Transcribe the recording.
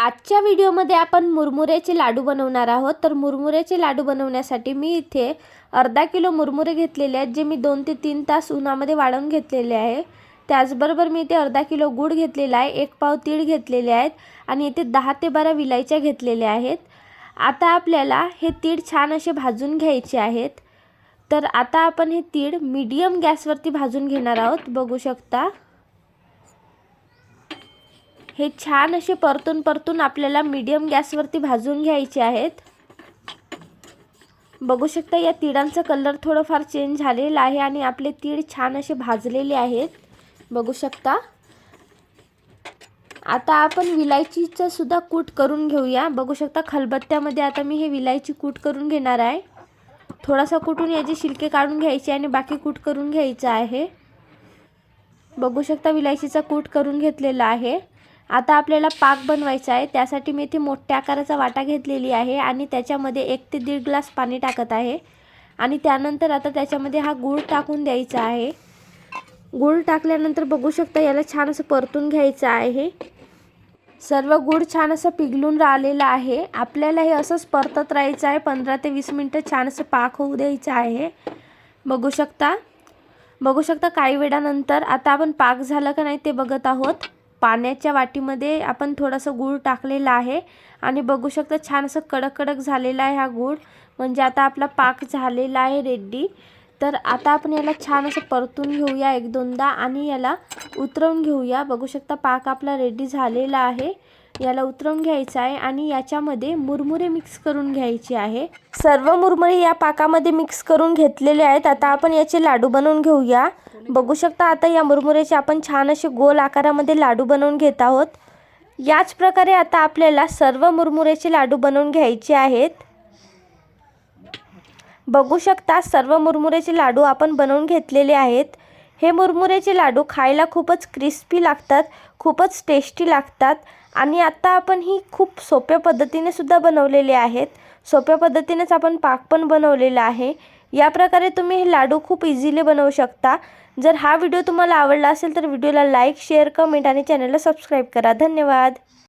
आजच्या व्हिडिओमध्ये आपण मुरमुऱ्याचे लाडू बनवणार आहोत. तर मुरमुऱ्याचे लाडू बनवण्यासाठी मी इथे अर्धा किलो मुरमुरे घेतलेले आहेत जे मी दोन ते तीन तास उन्हामध्ये वाळवून घेतलेले आहे. त्याचबरोबर मी इथे अर्धा किलो गूळ घेतलेला आहे एक पाव तीळ घेतलेले आहेत आणि इथे दहा ते बारा विलायच्या घेतलेल्या आहेत. आता आपल्याला हे तीळ छान असे भाजून घ्यायचे आहेत. तर आता आपण हे तीळ मीडियम गॅसवरती भाजून घेणार आहोत बघू शकता. हे छान असे परतून परतून आपल्याला मीडियम गॅसवरती भाजून घ्यायचे आहेत. बघू शकता या तिळांचा कलर थोडंफार चेंज झालेला आहे आणि आपले तीळ छान असे भाजलेले आहेत. बघू शकता. आता आपण विलायचीचा सुद्धा कूट करून घेऊया. बघू शकता खलबत्त्यामध्ये आता मी हे विलायची कूट करून घेणार आहे. थोडासा कुटून याचे शिलके काढून घ्यायचे आणि बाकी कूट करून घ्यायचं आहे. बघू शकता विलायचीचा कूट करून घेतलेला आहे. आता आपल्याला पाक बनवायचा आहे. त्यासाठी मी इथे मोठ्या आकाराचा वाटा घेतलेली आहे आणि त्याच्यामध्ये एक ते दीड ग्लास पाणी टाकत आहे. आणि त्यानंतर आता त्याच्यामध्ये हा गूळ टाकून द्यायचा आहे. गूळ टाकल्यानंतर बघू शकता याला छान असं परतून घ्यायचं आहे. सर्व गूळ छान असं पिघलून राहिलेलं आहे. आपल्याला हे असंच परतत राहायचं आहे. पंधरा ते वीस मिनटं छान असं पाक होऊ द्यायचं आहे. बघू शकता. बघू शकता काही वेळानंतर आता आपण पाक झालं का नाही ते बघत आहोत. पाण्याच्या वाटीमध्ये आपण थोडंसं गूळ टाकलेला आहे. आणि बघू शकता छान असं कडक कडक झालेला आहे हा गूळ. म्हणजे आता आपला पाक झालेला आहे रेड्डी तर आता आपण याला छान असं परतून घेऊया एक दोनदा आणि याला उतरवून घेऊया. बघू शकता पाक आपला रेडी झालेला आहे. याला उतरवून घ्यायचं आहे आणि याच्यामध्ये मुरमुरे मिक्स करून घ्यायचे आहे. सर्व मुरमुरे या पाकामध्ये मिक्स करून घेतलेले आहेत. आता आपण याचे लाडू बनवून घेऊया. बघू शकता आता या मुरमुऱ्याचे आपण छान असे गोल आकारामध्ये लाडू बनवून घेत आहोत. याच प्रकारे आता आपल्याला सर्व मुरमुऱ्याचे लाडू बनवून घ्यायचे आहेत. बघू शकता सर्व मुरमुऱ्याचे लाडू आपण बनवून घेतलेले आहेत. हे मुरमुऱ्याचे लाडू खायला खूपच क्रिस्पी लागतात खूपच टेस्टी लागतात आणि आत्ता आपण ही खूप सोप्या पद्धतीने सुद्धा बनवलेले आहेत. सोप्या पद्धतीनेच आपण पाक पण बनवलेला आहे. या प्रकारे तुम्ही हे लाडू खूप इझिली बनवू शकता. जर हा व्हिडिओ तुम्हाला आवडला असेल तर व्हिडिओला लाईक शेअर कमेंट आणि चॅनलला सबस्क्राईब करा. धन्यवाद.